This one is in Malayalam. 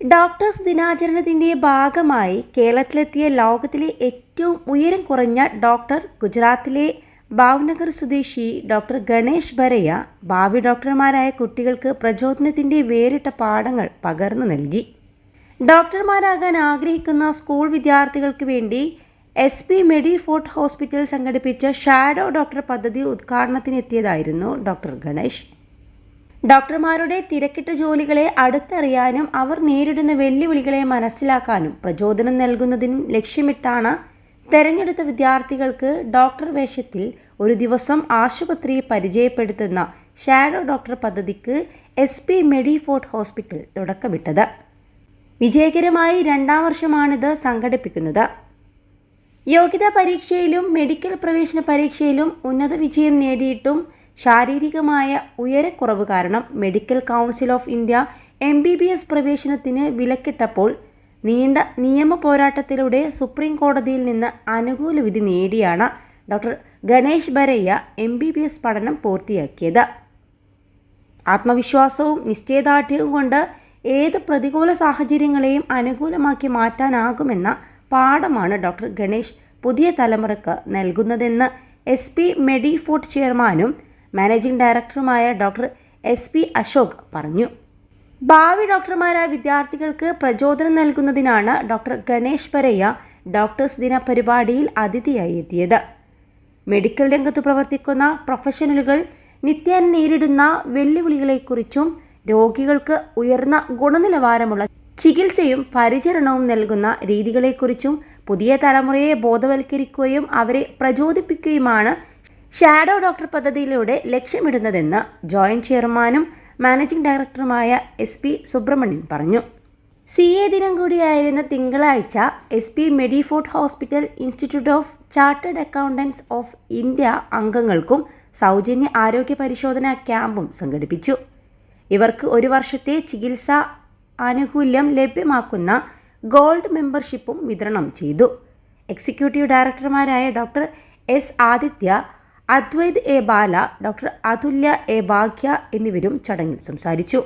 ഡോക്ടേഴ്സ് ദിനാചരണത്തിന്റെ ഭാഗമായി കേരളത്തിലെത്തിയ ലോകത്തിലെ ഏറ്റവും ഉയരം കുറഞ്ഞ ഡോക്ടർ ഗുജറാത്തിലെ ഭാവ്നഗർ സ്വദേശി ഡോക്ടർ ഗണേഷ് ഭരയ ഭാവി ഡോക്ടർമാരായ കുട്ടികൾക്ക് പ്രചോദനത്തിന്റെ വേറിട്ട പാഠങ്ങൾ പകർന്നു നൽകി. ഡോക്ടർമാരാകാൻ ആഗ്രഹിക്കുന്ന സ്കൂൾ വിദ്യാർത്ഥികൾക്ക് വേണ്ടി എസ് പി മെഡിഫോർട്ട് ഹോസ്പിറ്റൽ സംഘടിപ്പിച്ച ഷാഡോ ഡോക്ടർ പദ്ധതി ഉദ്ഘാടനത്തിനെത്തിയതായിരുന്നു ഡോക്ടർ ഗണേഷ്. ഡോക്ടർമാരുടെ തിരക്കിട്ട ജോലികളെ അടുത്തറിയാനും അവർ നേരിടുന്ന വെല്ലുവിളികളെ മനസ്സിലാക്കാനും പ്രചോദനം നൽകുന്നതിനും ലക്ഷ്യമിട്ടാണ് തെരഞ്ഞെടുത്ത വിദ്യാർത്ഥികൾക്ക് ഡോക്ടർ വേഷത്തിൽ ഒരു ദിവസം ആശുപത്രി പരിചയപ്പെടുത്തുന്ന ഷാഡോ ഡോക്ടർ പദ്ധതിക്ക് എസ് പി മെഡിഫോർട്ട് ഹോസ്പിറ്റൽ തുടക്കമിട്ടത്. വിജയകരമായി രണ്ടാം വർഷമാണിത് സംഘടിപ്പിക്കുന്നത്. യോഗ്യതാ പരീക്ഷയിലും മെഡിക്കൽ പ്രവേശന പരീക്ഷയിലും ഉന്നത വിജയം നേടിയിട്ടും ശാരീരികമായ ഉയരക്കുറവ് കാരണം medical council of India M B B S പ്രവേശനത്തിന് വിലക്കിട്ടപ്പോൾ നീണ്ട നിയമ പോരാട്ടത്തിലൂടെ സുപ്രീം കോടതിയിൽ നിന്ന് അനുകൂല വിധി നേടിയാണ് doctor Ganesh Baraiya M B B S പഠനം പൂർത്തിയാക്കിയത്. ആത്മവിശ്വാസവും നിശ്ചയദാർഢ്യവും കൊണ്ട് ഏത് പ്രതികൂല സാഹചര്യങ്ങളെയും അനുകൂലമാക്കി മാറ്റാനാകുമെന്ന പാഠമാണ് ഡോക്ടർ ഗണേഷ് പുതിയ തലമുറയ്ക്ക് നൽകുന്നതെന്ന് എസ് പി മെഡിഫോർട്ട് ചെയർമാനും മാനേജിംഗ് ഡയറക്ടറുമായ ഡോക്ടർ എസ് പി അശോക് പറഞ്ഞു. ഭാവി ഡോക്ടർമാരായ വിദ്യാർത്ഥികൾക്ക് പ്രചോദനം നൽകുന്നതിനാണ് ഡോക്ടർ ഗണേഷ് പരയ്യ ഡോക്ടേഴ്സ് ദിന പരിപാടിയിൽ അതിഥിയായി എത്തിയത്. മെഡിക്കൽ രംഗത്ത് പ്രവർത്തിക്കുന്ന പ്രൊഫഷണലുകൾ നിത്യേന നേരിടുന്ന വെല്ലുവിളികളെക്കുറിച്ചും രോഗികൾക്ക് ഉയർന്ന ഗുണനിലവാരമുള്ള ചികിത്സയും പരിചരണവും നൽകുന്ന രീതികളെക്കുറിച്ചും പുതിയ തലമുറയെ ബോധവൽക്കരിക്കുകയും അവരെ പ്രചോദിപ്പിക്കുകയുമാണ് ഷാഡോ ഡോക്ടർ പദ്ധതിയിലൂടെ ലക്ഷ്യമിടുന്നതെന്ന് ജോയിന്റ് ചെയർമാനും മാനേജിംഗ് ഡയറക്ടറുമായ എസ് പി സുബ്രഹ്മണ്യൻ പറഞ്ഞു. സി എ ദിനം കൂടിയായിരുന്ന തിങ്കളാഴ്ച S P Medifort hospital institute of chartered accountants of India അംഗങ്ങൾക്കും സൗജന്യ ആരോഗ്യ പരിശോധനാ ക്യാമ്പും സംഘടിപ്പിച്ചു. ഇവർക്ക് ഒരു വർഷത്തെ ചികിത്സ ആനുകൂല്യം ലഭ്യമാക്കുന്ന ഗോൾഡ് മെമ്പർഷിപ്പും വിതരണം ചെയ്തു. Executive ഡയറക്ടർമാരായ doctor S Aditya Adwaith A Bala doctor Athulya A Bhagya എന്നിവരും ചടങ്ങിൽ സംസാരിച്ചു.